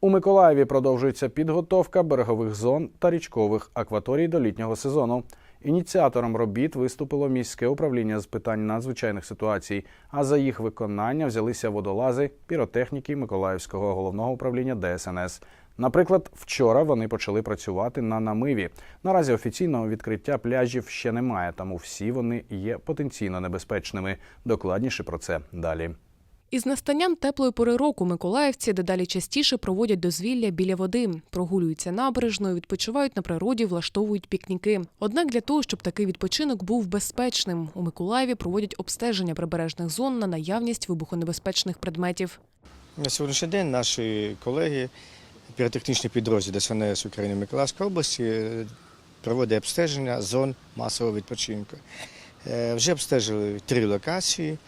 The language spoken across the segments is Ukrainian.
У Миколаєві продовжується підготовка берегових зон та річкових акваторій до літнього сезону. Ініціатором робіт виступило міське управління з питань надзвичайних ситуацій. А за їх виконання взялися водолази, піротехніки Миколаївського головного управління ДСНС. Наприклад, вчора вони почали працювати на намиві. Наразі офіційного відкриття пляжів ще немає, тому всі вони є потенційно небезпечними. Докладніше про це далі. Із настанням теплої пори року миколаївці дедалі частіше проводять дозвілля біля води, прогулюються набережною, відпочивають на природі, влаштовують пікніки. Однак для того, щоб такий відпочинок був безпечним, у Миколаєві проводять обстеження прибережних зон на наявність вибухонебезпечних предметів. На сьогоднішній день наші колеги, піротехнічний підрозділ ДСНС України Миколаївської області е, проводить обстеження зон масового відпочинку. Е, Вже обстежили три локації.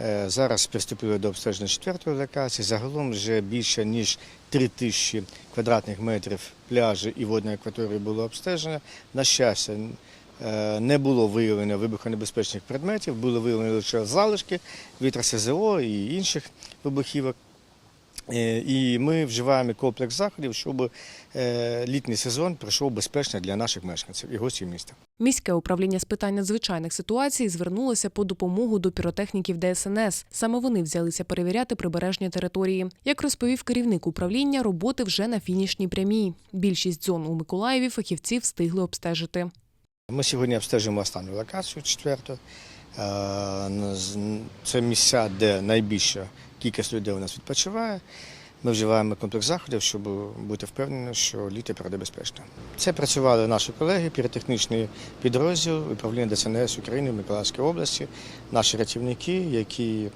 Е, Зараз приступили до обстеження четвертої локації. Загалом вже більше ніж 3 тисячі квадратних метрів пляжі і водної акваторії було обстежено. На щастя, е, не було виявлено вибухонебезпечних предметів, були виявлені лише залишки від РСЗО і інших вибухівок. Е, І ми вживаємо комплекс заходів, щоб е, літній сезон пройшов безпечно для наших мешканців і гостів міста. Міське управління з питань надзвичайних ситуацій звернулося по допомогу до піротехніків ДСНС. Саме вони взялися перевіряти прибережні території. Як розповів керівник управління, роботи вже на фінішній прямій. Більшість зон у Миколаєві фахівці встигли обстежити. Ми сьогодні обстежимо останню локацію, четверту. Е, Це місця, де найбільша кількість людей у нас відпочиває. Ми вживаємо комплекс заходів, щоб бути впевнені, що літо пройде безпечно. Це працювали наші колеги, піротехнічний підрозділ управління ДСНС України в Миколаївській області, наші рятівники, які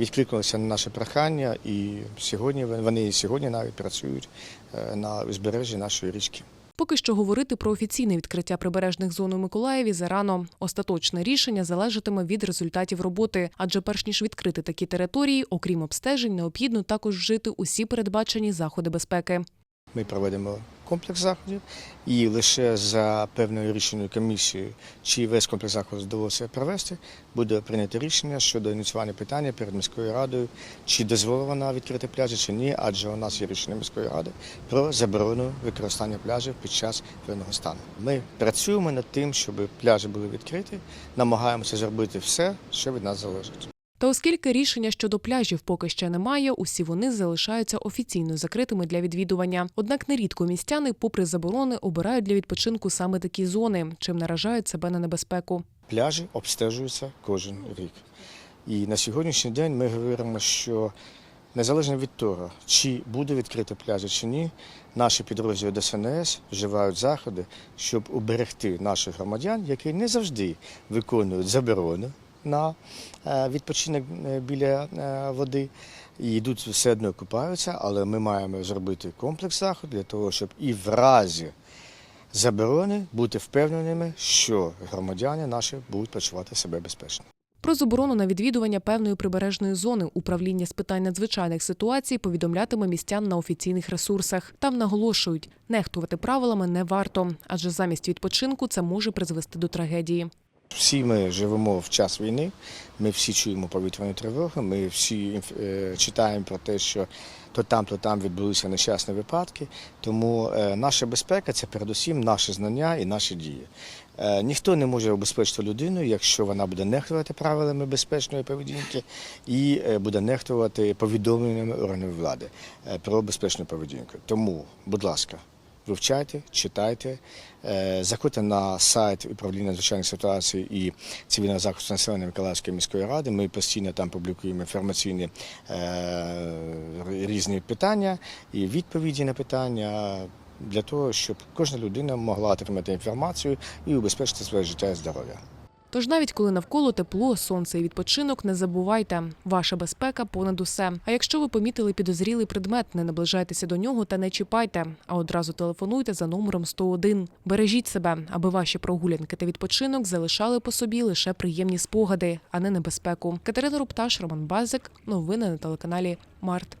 відкликнулися на наше прохання, і сьогодні вони і сьогодні навіть працюють е, на узбережжі нашої річки. Поки що говорити про офіційне відкриття прибережних зон у Миколаєві зарано. Остаточне рішення залежатиме від результатів роботи, адже перш ніж відкрити такі території, окрім обстежень, необхідно також вжити усі передбачені заходи безпеки. Ми проведемо комплекс заходів, і лише за певною рішенною комісією, чи весь комплекс заходів вдалося провести, буде прийнято рішення щодо ініціювання питання перед міською радою, чи дозволено відкрити пляжі, чи ні, адже у нас є рішення міської ради про заборону використання пляжів під час воєнного стану. Ми працюємо над тим, щоб пляжі були відкриті, намагаємося зробити все, що від нас залежить. Та оскільки рішення щодо пляжів поки ще немає, усі вони залишаються офіційно закритими для відвідування. Однак нерідко містяни, попри заборони, обирають для відпочинку саме такі зони, чим наражають себе на небезпеку. Пляжі обстежуються кожен рік. І на сьогоднішній день ми говоримо, що незалежно від того, чи буде відкрити пляжі чи ні, наші підрозділи ДСНС вживають заходи, щоб уберегти наших громадян, які не завжди виконують заборону на е, відпочинок е, біля е, води. І йдуть все одно купаються, але ми маємо зробити комплекс заходів для того, щоб і в разі заборони бути впевненими, що громадяни наші будуть почувати себе безпечно. Про заборону на відвідування певної прибережної зони управління з питань надзвичайних ситуацій повідомлятиме містян на офіційних ресурсах. Там наголошують, нехтувати правилами не варто, адже замість відпочинку це може призвести до трагедії. Всі ми живемо в час війни, ми всі чуємо повітряну тривогу, ми всі е, читаємо про те, що то там, то там відбулися нещасні випадки. Тому е, наша безпека це передусім наші знання і наші дії. Е, ніхто не може обезпечити людину, якщо вона буде нехтувати правилами безпечної поведінки і буде нехтувати повідомленнями органів влади про безпечну поведінку. Тому, будь ласка, вивчайте, читайте, е, заходьте на сайт управління надзвичайних ситуацій і цивільного захисту населення Миколаївської міської ради. Ми постійно там публікуємо інформаційні е, різні питання і відповіді на питання. Для того, щоб кожна людина могла отримати інформацію і убезпечити своє життя і здоров'я. Тож навіть коли навколо тепло, сонце і відпочинок, не забувайте, ваша безпека понад усе. А якщо ви помітили підозрілий предмет, не наближайтеся до нього та не чіпайте, а одразу телефонуйте за номером 101. Бережіть себе, аби ваші прогулянки та відпочинок залишали по собі лише приємні спогади, а не небезпеку. Катерина Рупташ, Роман Базик. Новини на телеканалі Март.